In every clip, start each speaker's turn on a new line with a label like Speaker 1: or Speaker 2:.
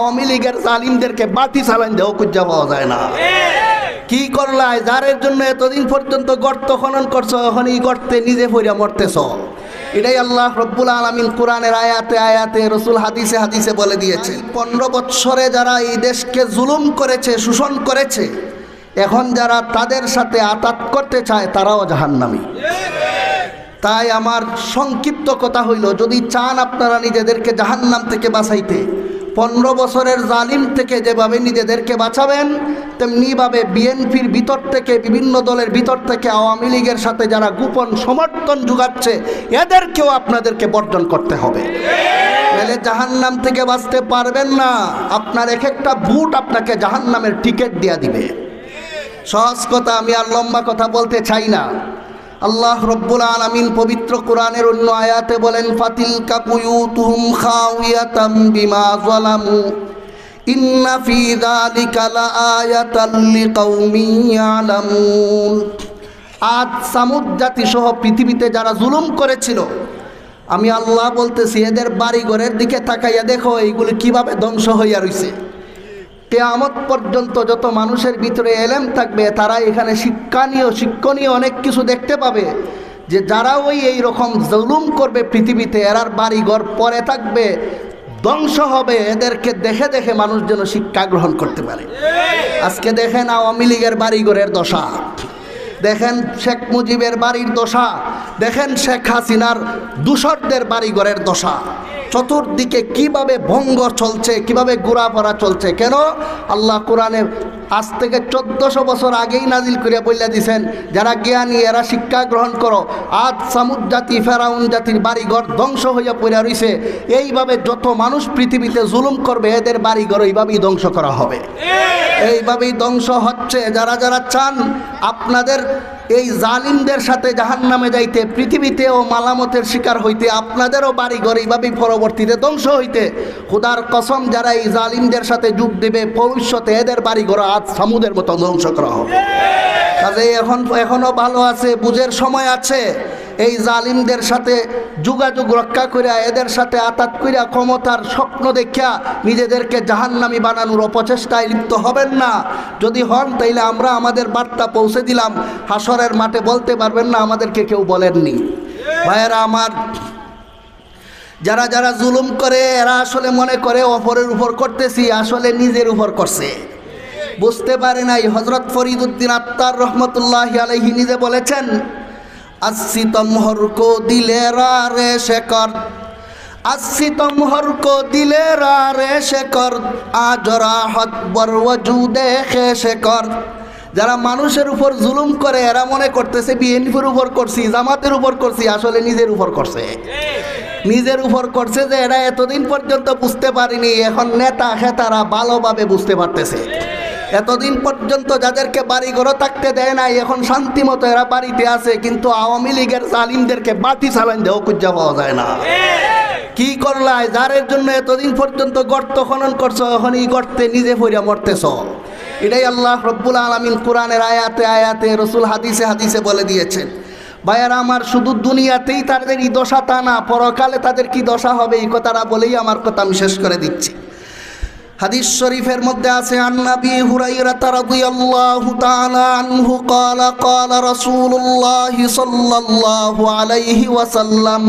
Speaker 1: আওয়ামী লীগের জালিমদেরকে বাতি চালান দেও কুজ্জা পাওয়া যায় না। কি করলাই যারের জন্য এতদিন পর্যন্ত গর্ত খনন করছ এখন এই গর্তে নিজে পড়িয়া মরতেছ। এটাই আল্লাহ রব্বুল আলমিন কোরআনের আয়াতে আয়াতে রসুল হাদিসে হাদিসে বলে দিয়েছে পনেরো বৎসরে যারা এই দেশকে জুলুম করেছে, শোষণ করেছে, এখন যারা তাদের সাথে আতাত করতে চায়, তারাও জাহান্নামী। তাই আমার সংক্ষিপ্ত কথা হইল, যদি চান আপনারা নিজেদেরকে জাহান্নাম থেকে বাঁচাইতে পনেরো বছরের জালিম থেকে যেভাবে নিজেদেরকে বাঁচাবেন, তেমনিভাবে বিএনপির ভিতর থেকে, বিভিন্ন দলের ভিতর থেকে আওয়ামী লীগের সাথে যারা গোপন সমর্থন যোগাচ্ছে, এদেরকেও আপনাদেরকে বর্জন করতে হবে। নাহলে জাহান্নাম থেকে বাঁচতে পারবেন না। আপনার এক একটা ভোট আপনাকে জাহান্নামের টিকিট দিয়া দিবে। সহজ কথা, আমি আর লম্বা কথা বলতে চাই না। আল্লাহ রব্বুল আলামিন পবিত্র কোরআনের অন্য আয়াতে বলেন ফাতিল কাবুয়ুতুহুম খাওয়াতাম বিমা যালামু। ইন্না ফি যালিকা ইয়ালামুন। আদ সামুদ জাতি সহ পৃথিবীতে যারা জুলুম করেছিল, আমি আল্লাহ বলতেছি, এদের বাড়িঘরের দিকে তাকাইয়া দেখো, এইগুলি কীভাবে ধ্বংস হইয়া রইছে। কেয়ামত পর্যন্ত যত মানুষের ভিতরে এলেম থাকবে, তারা এখানে শিক্ষানীয় শিক্ষণীয় অনেক কিছু দেখতে পাবে। যে যারা ওই এই রকম জুলুম করবে পৃথিবীতে, এরার বাড়িঘর পরে থাকবে, ধ্বংস হবে। এদেরকে দেখে দেখে মানুষ যেন শিক্ষা গ্রহণ করতে পারে। আজকে দেখেন আওয়ামী লীগের বাড়িঘরের দশা। দেখেন শেখ মুজিবের বাড়ির দশা। দেখেন শেখ হাসিনার দূষরদের বাড়িঘরের দশা। চতুর্দিকে কীভাবে ভঙ্গ চলছে কীভাবে ঘোরাফেরা চলছে কেন? আল্লাহ কোরআনে আজ থেকে চোদ্দশো বছর আগেই নাজিল করিয়া বইলা দিছেন যারা জ্ঞানী এরা শিক্ষা গ্রহণ করো। আজ সামুদ জাতি ফেরাউন জাতির বাড়িঘর ধ্বংস হইয়া পড়িয়া রইছে। এইভাবে যত মানুষ পৃথিবীতে জুলুম করবে এদের বাড়িঘর এইভাবেই ধ্বংস করা হবে। এইভাবেই ধ্বংস হচ্ছে। যারা যারা চান আপনাদের এই জালিমদের সাথে জাহান নামে যাইতে পৃথিবীতে ও মালামতের শিকার হইতে, আপনাদেরও বাড়িঘর এইভাবেই পরবর্তীতে ধ্বংস হইতে, খুদার কসম যারা এই জালিমদের সাথে যোগ দেবে, ভবিষ্যতে এদের বাড়িঘর আজ সামুদের মতো ধ্বংস করা হবে। কাজে এখন, এখনও ভালো আছে, বুঝের সময় আছে। এই জালিমদের সাথে যোগাযোগ রক্ষা করিয়া, এদের সাথে আতাত করিয়া ক্ষমতার স্বপ্ন দেখিয়া নিজেদেরকে জাহান্নামি বানানোর অপচেষ্টায় লিপ্ত হবেন না। যদি হন, তাইলে আমরা আমাদের বার্তা পৌঁছে দিলাম। হাসরের মাঠে বলতে পারবেন না, আমাদেরকে কেউ বলেননি। ভাইয়েরা আমার, যারা যারা জুলুম করে, এরা আসলে মনে করে, অপরের উপর করতেছি, আসলে নিজের উপর করছে। বুঝতে পারে নাই হজরত ফরিদুদ্দিন আত্মার রহমতুল্লাহ আলহি নিজে বলেছেন আসি তমহর কো দিলে রে শেকর আসি তমহর কো দিলে রে আজরা হত বর ওজুদে খে শেকর যারা মানুষের উপর জুলুম করে, এরা মনে করতেছে বিএনপির উপর করছি, জামাতের উপর করছি, আসলে নিজের উপর করছে। নিজের উপর করছে যে এরা এতদিন পর্যন্ত বুঝতে পারিনি, এখন নেতা হেতারা ভালোভাবে বুঝতে পারতেছে। এতদিন পর্যন্ত যাদেরকে বাড়ি ঘরে থাকতে দেয় নাই, এখন শান্তি মতো এরা বাড়িতে আছে, কিন্তু আওয়ামী লীগের জালিমদেরকে বাতি চালান দেও কুজ্জা পাওয়া যায় না। কি করলাই যারের জন্য এতদিন পর্যন্ত গর্ত খনন করছ এখন এই গর্তে নিজে পড়িয়া মরতেছ। এটাই আল্লাহ রব্বুল আলমিন কোরআনের আয়াতে আয়াতে রসুল হাদিসে হাদিসে বলে দিয়েছেন। ভাইয়ারা, আমার শুধু দুনিয়াতেই তাদের এই দশা তা না, পরকালে তাদের কি দশা হবে এই কথাটা বলেই আমার কথা আমি শেষ করে দিচ্ছি। হাদিস শরীফের মধ্যে আছে আন্নাবি হুরাইরাতা রাদিয়াল্লাহু তাআলা আনহু ক্বালা ক্বালা রাসূলুল্লাহ সাল্লাল্লাহু আলাইহি ওয়াসাল্লাম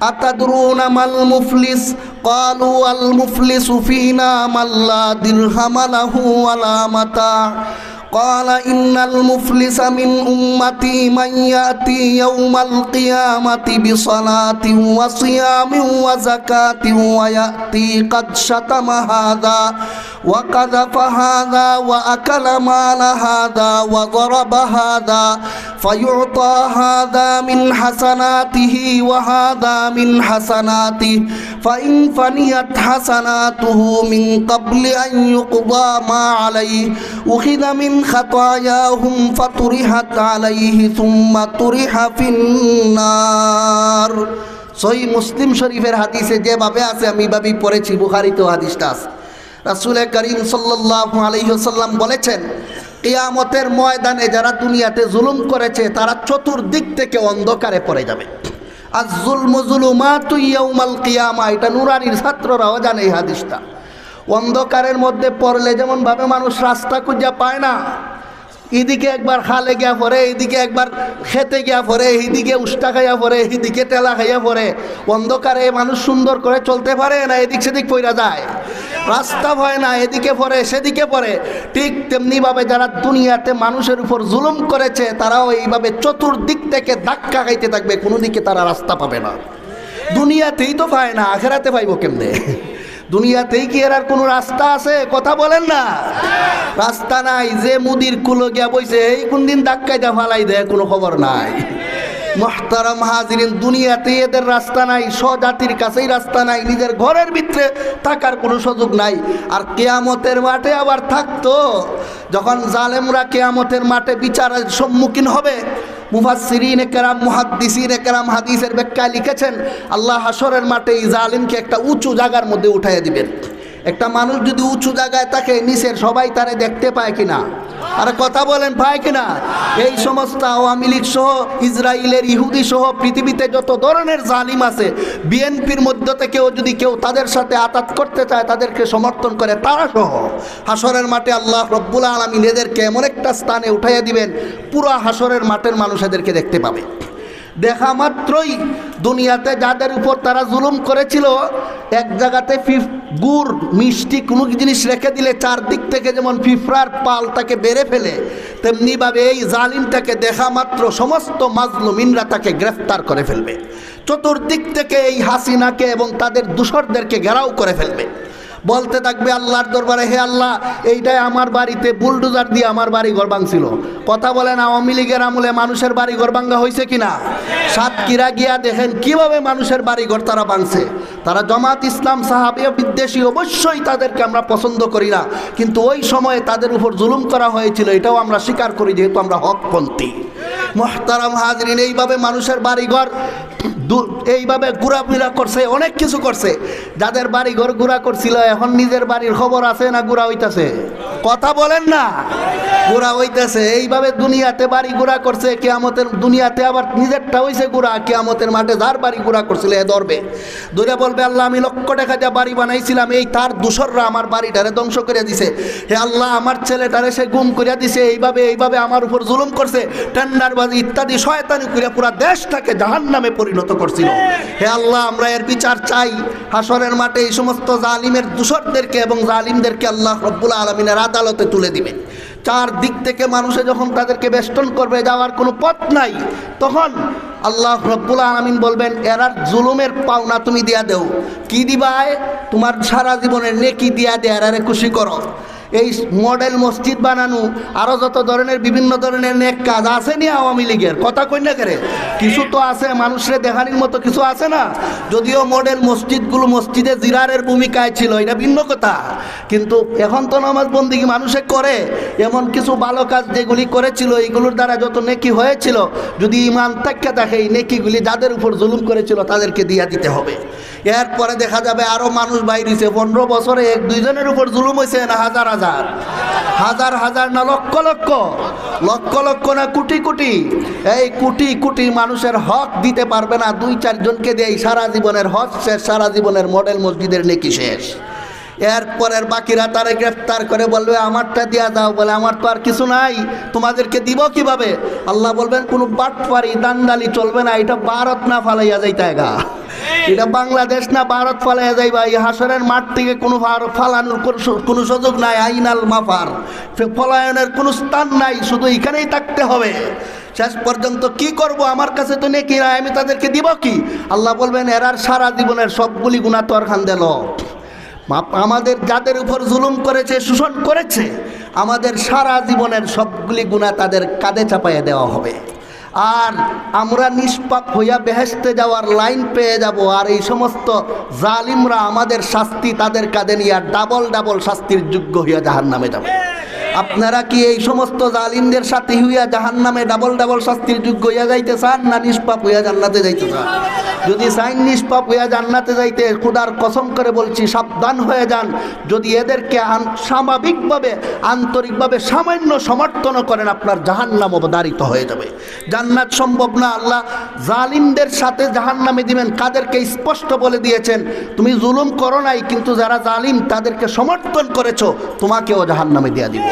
Speaker 1: আতাদরুনা মাল মুফলিস قالوا المفلس فينا من لا درهم له ولا متاع قال إن المفلس من أمتي من يأتي يوم القيامة بصلاة وصيام وزكاة ويأتي قد شتم هذا وقذف هذا وأكل مال هذا وضرب هذا فيعطى هذا من حسناته وهذا من حسناته فإن فنيت حسناته من قبل أن يقضى ما عليه أخذ من خطاياهم فطرحت عليه ثم طرح في النار সহি মুসলিম শরীফের হাদিসে যেভাবে আছে আমি ভাবি পড়েছি বুখারিতেও হাদিসটা আছে রাসুল করিম সাল্লাহ আলহিহসাল্লাম বলেছেন, কিয়ামতের ময়দানে যারা দুনিয়াতে জুলুম করেছে, তারা চতুর্দিক থেকে অন্ধকারে পড়ে যাবে। আর জুলমু জুলুমা তুই ইয়াউমাল কিয়ামা, এটা নুরানির ছাত্ররাও জানে এই হাদিসটা। অন্ধকারের মধ্যে পড়লে যেমন ভাবে মানুষ রাস্তা খুঁজা পায় না, এদিকে একবার খালে গিয়া পরে এদিকে একবার খেতে গিয়া পরে এদিকে উষ্টা খাইয়া পরে এদিকে টেলা খাইয়া পরে অন্ধকারে মানুষ সুন্দর করে চলতে পারে না, এদিক সেদিক পইরা যায়। রাস্তা হয় না, এদিকে পরে সেদিকে পরে ঠিক তেমনিভাবে যারা দুনিয়াতে মানুষের উপর জুলুম করেছে, তারাও এইভাবে চতুর্দিক থেকে ধাক্কা খাইতে থাকবে কোনো দিকে তারা রাস্তা পাবে না। দুনিয়াতেই তো পায় না, আখেরাতে পাইব কেমনে? দুনিয়াতেই কি এর আর কোনো রাস্তা আছে? কথা বলেন না। রাস্তা নাই, যে মুদির কুলো গিয়া বইছে, এই কোন দিন ধাক্কাইটা ফালাই দেয়, কোনো খবর নাই। মহতারাম হাজিরিন, দুনিয়াতে এদের রাস্তা নাই, স্বজাতির কাছেই রাস্তা নাই, নিজের ঘরের ভিতরে থাকার কোনো সুযোগ নাই। আর কেয়ামতের মাঠে আবার থাকতো, যখন জালেমরা কেয়ামতের মাঠে বিচারের সম্মুখীন হবে। মুফাসসিরিন কেরাম, মুহাদ্দিসিন কেরাম হাদিসের ব্যাখ্যায় লিখেছেন, আল্লাহ হাসরের মাঠে এই জালিমকে একটা উঁচু জায়গার মধ্যে উঠাইয়া দিবেন। একটা মানুষ যদি উঁচু জায়গায় থাকে, নিচের সবাই তারে দেখতে পায় কিনা? আর কথা বলেন ভাই কিনা? এই সমস্ত আওয়ামী লীগ সহ ইসরায়েলের ইহুদি সহ পৃথিবীতে যত ধরনের জালিম আছে, বিএনপির মধ্য থেকেও যদি কেউ তাদের সাথে আতাত করতে চায়, তাদেরকে সমর্থন করে তারা সহ হাসরের মাঠে আল্লাহ রব্বুল আলমিন এদেরকে এমন একটা স্থানে উঠাইয়া দিবেন, পুরো হাসরের মাঠের মানুষ এদেরকে দেখতে পাবে। দেখা মাত্রই দুনিয়াতে যাদের উপর তারা জুলুম করেছিল, এক জায়গাতে ফিফ, গুড়, মিষ্টি, কোনো জিনিস রেখে দিলে চারদিক থেকে যেমন ফিফরার পাল তাকে বেড়ে ফেলে, তেমনিভাবে এই জালিমটাকে দেখা মাত্র সমস্ত মাজলুমিনরা তাকে গ্রেফতার করে ফেলবে। চতুর্দিক থেকে এই হাসিনাকে এবং তাদের দূষরদেরকে ঘেরাও করে ফেলবে। বলতে থাকবে আল্লাহর দরবারে, হে আল্লাহ, এইটাই আমার বাড়িতে বুলডোজার দিয়ে আমার বাড়ি ঘর ভাঙছিল। কথা বলেন, আওয়ামী লীগের আমলে মানুষের বাড়ি ঘর ভাঙ্গা হয়েছে কিনা? সাতক্ষীরা গিয়া দেখেন কীভাবে মানুষের বাড়ি ঘর তারা ভাঙছে। তারা জমাত ইসলাম সাহাবিয়া বিদ্বেষী, অবশ্যই তাদেরকে আমরা পছন্দ করি না। কিন্তু ওই সময়ে তাদের উপর জুলুম করা হয়েছিল, এটাও আমরা স্বীকার করি যেহেতু আমরা হকপন্থী। মোহতারাম হাজরিন, এইভাবে মানুষের বাড়িঘর এইভাবে ঘোরাফেরা করছে, অনেক কিছু করছে। যাদের বাড়ি ঘর ঘোরা করছিল, এখন নিজের বাড়ির খবর আছে না ঘোরা হইতাছে? কথা বলেন না। ঘোরা হইতেছে, এইভাবে দুনিয়াতে বাড়ি ঘোরা করছে, কেয়ামতের দুনিয়াতে আবার নিজেরটা হইছে ঘোরা, কেয়ামতের মাঠে যার বাড়ি ঘোরা করছিল এ ধরবে। ধরে বলবে, আল্লাহ, আমি লক্ষ টাকা দিয়ে বাড়ি বানাইছিলাম, এই তার দূষররা আমার বাড়িটারে ধ্বংস করে দিছে। হে আল্লাহ, আমার ছেলেটারে সে গুম করিয়া দিছে, এইভাবে এইভাবে আমার উপর জুলুম করছে, টেন্ডারবাজি ইত্যাদি শয়তানি করিয়া পুরা দেশটাকে জাহান নামে পরিণত করছিল। হে আল্লাহ, আমরা এর বিচার চাই। হাসরের মাঠে এই সমস্ত জালিমের দূষরদেরকে এবং জালিমদেরকে আল্লাহ রব্বুল আলমিনের আদালতে তুলে দিবে চার দিক থেকে মানুষে যখন তাদেরকে বেষ্টন করবে, যাওয়ার কোনো পথ নাই, তখন আল্লাহ রব্বুল আলমিন বলবেন, এরার জুলুমের পাওনা তুমি দিয়া দেও। কি দিবায় তোমার সারা জীবনের নেকি দিয়া দে এরারে খুশি করো। এই মডেল মসজিদ বানানো আরও যত ধরনের, বিভিন্ন ধরনের নেক কাজ আছে নি আওয়ামী লীগের, কথা কইনা করে? কিছু তো আছে, মানুষের দেখানির মতো কিছু আছে না? যদিও মডেল মসজিদগুলো মসজিদে জিরারের ভূমিকায় ছিল, এটা ভিন্ন কথা। কিন্তু এখন তো নামাজ বন্দিগি মানুষে করে? এমন কিছু ভালো কাজ যেগুলি করেছিল এইগুলোর দ্বারা যত নেকি হয়েছিল, যদি ইমান থাকে থাকে, এই নেকিগুলি যাদের উপর জুলুম করেছিল, তাদেরকে দিয়া দিতে হবে। এরপরে দেখা যাবে আরও মানুষ বাইরেছে, পনেরো বছরে এক দুইজনের উপর জুলুম হয়েছে না, হাজার হাজার। হাজার হাজার না, লক্ষ লক্ষ। লক্ষ লক্ষ না, কোটি কোটি। এই কোটি কোটি মানুষের হক দিতে পারবে না, দুই চারজনকে দিয়ে সারা জীবনের হক শেষ, সারা জীবনের মডেল মসজিদের নেকি শেষ। এরপরের বাকিরা তারা গ্রেফতার করে বলবে, আমারটা দিয়া দাও। বলে, আমার তো আর কিছু নাই, তোমাদেরকে দিব কীভাবে? আল্লাহ বলবেন, কোনো বাটপারি দান্দালি চলবে না, এটা ভারত না ফালাইয়া যাইতে গা। এটা বাংলাদেশ না ভারত ফালাইয়া যাইবা, এই হাসনের মাঠ থেকে কোনো ফালানোর কোনো সুযোগ নাই, আইনাল মাফার। ফে- পলায়নের কোনো স্থান নাই, শুধু এখানেই থাকতে হবে। শেষ পর্যন্ত কি করব, আমার কাছে তো নেই নাই, আমি তাদেরকে দিব কি? আল্লাহ বলবেন, এরার সারা জীবনের সবগুলি গুণা তোর খান দিল আমাদের যাদের উপর জুলুম করেছে, শোষণ করেছে, আমাদের সারা জীবনের সবগুলি গুণা তাদের কাঁধে চাপাইয়ে দেওয়া হবে। আর আমরা নিষ্পাপ হইয়া বেহেস্তে যাওয়ার লাইন পেয়ে যাব, আর এই সমস্ত জালিমরা আমাদের শাস্তি তাদের কাঁধে নিয়ে ডাবল ডাবল শাস্তির যোগ্য হইয়া জাহার নামে যাবে। আপনারা কি এই সমস্ত জালিমদের সাথে হইয়া জাহান নামে ডাবল ডাবল শাস্তির যোগ্য হইয়া যাইতে চান না নিষ্পাপ হইয়া জান্নাতে যাইতে চান? যদি সাইন নিষ্পাপ হইয়া জান্নাতে যাইতে খুদার কসম করে বলছি, সাবধান হয়ে যান। যদি এদেরকে স্বাভাবিকভাবে, আন্তরিকভাবে সামান্য সমর্থন করেন, আপনার জাহান নাম অবদারিত হয়ে যাবে। জান্নাত সম্ভব না, আল্লাহ জালিমদের সাথে জাহান নামে দিবেন। কাদেরকে স্পষ্ট বলে দিয়েছেন, তুমি জুলুম করো নাই, কিন্তু যারা জালিম তাদেরকে সমর্থন করেছ, তোমাকেও জাহান নামে দিয়া দিব।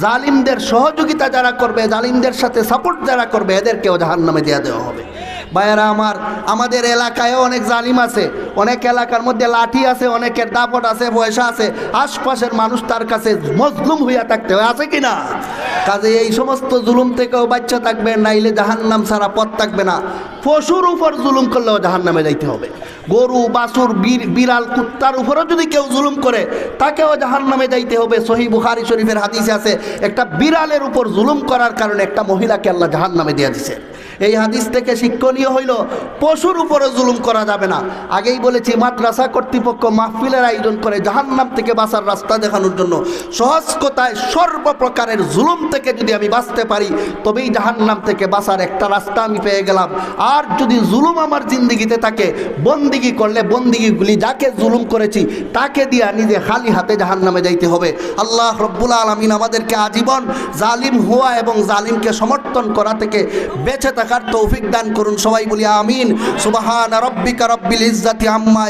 Speaker 1: জালিমদের সহযোগিতা যারা করবে জালিমদের সাথে সাপোর্ট যারা করবে এদেরকেও জাহান্নামে দেওয়া দেওয়া হবে। ভাইয়েরা আমার, আমাদের এলাকায়ও অনেক জালিম আছে, অনেক এলাকার মধ্যে লাঠি আছে, অনেকের দাপট আছে, পয়সা আছে, আশপাশের মানুষ তার কাছে মজলুম হইয়া থাকতে হয়, আছে কি না কাজে এই সমস্ত জুলুম থেকেও বাচ্চা থাকবে, নাইলে জাহান্নাম ছাড়া পথ থাকবে না। পশুর উপর জুলুম করলেও জাহান্নামে যাইতে হবে। গরু, বাছুর বিড়াল, কুত্তার উপরও যদি কেউ জুলুম করে, তাকেও জাহান্নামে যাইতে হবে। সহি বুখারি শরীফের হাদিসে আছে, একটা বিড়ালের উপর জুলুম করার কারণে একটা মহিলাকে আল্লাহ জাহান্নামে দিয়ে দিছে। এই হাদিস থেকে শিক্ষণীয় হইল, পশুর উপরে জুলুম করা যাবে না। আগেই বলেছি, মাদ্রাসা কর্তৃপক্ষ মাহফিলের আয়োজন করে জাহান্নাম থেকে বাঁচার রাস্তা দেখানোর জন্য। সহজ কথায় সর্বপ্রকারের জুলুম থেকে যদি আমি বাঁচতে পারি, তবেই জাহান্নাম থেকে বাঁচার একটা রাস্তা আমি পেয়ে গেলাম। আর যদি জুলুম আমার জিন্দিগিতে থাকে, বন্দিগি করলে বন্দিগিগুলি যাকে জুলুম করেছি, তাকে দিয়া নিজে খালি হাতে জাহান্নামে যাইতে হবে। আল্লাহ রব্বুল আলমিন আমাদেরকে আজীবন জালিম হওয়া এবং জালিমকে সমর্থন করা থেকে বেঁচে থাকার তৌফিক দান করুন। সবাই বলি আমিন। সুবাহান রব্বিকা রব্বিল ইজ্জাতি আম্মা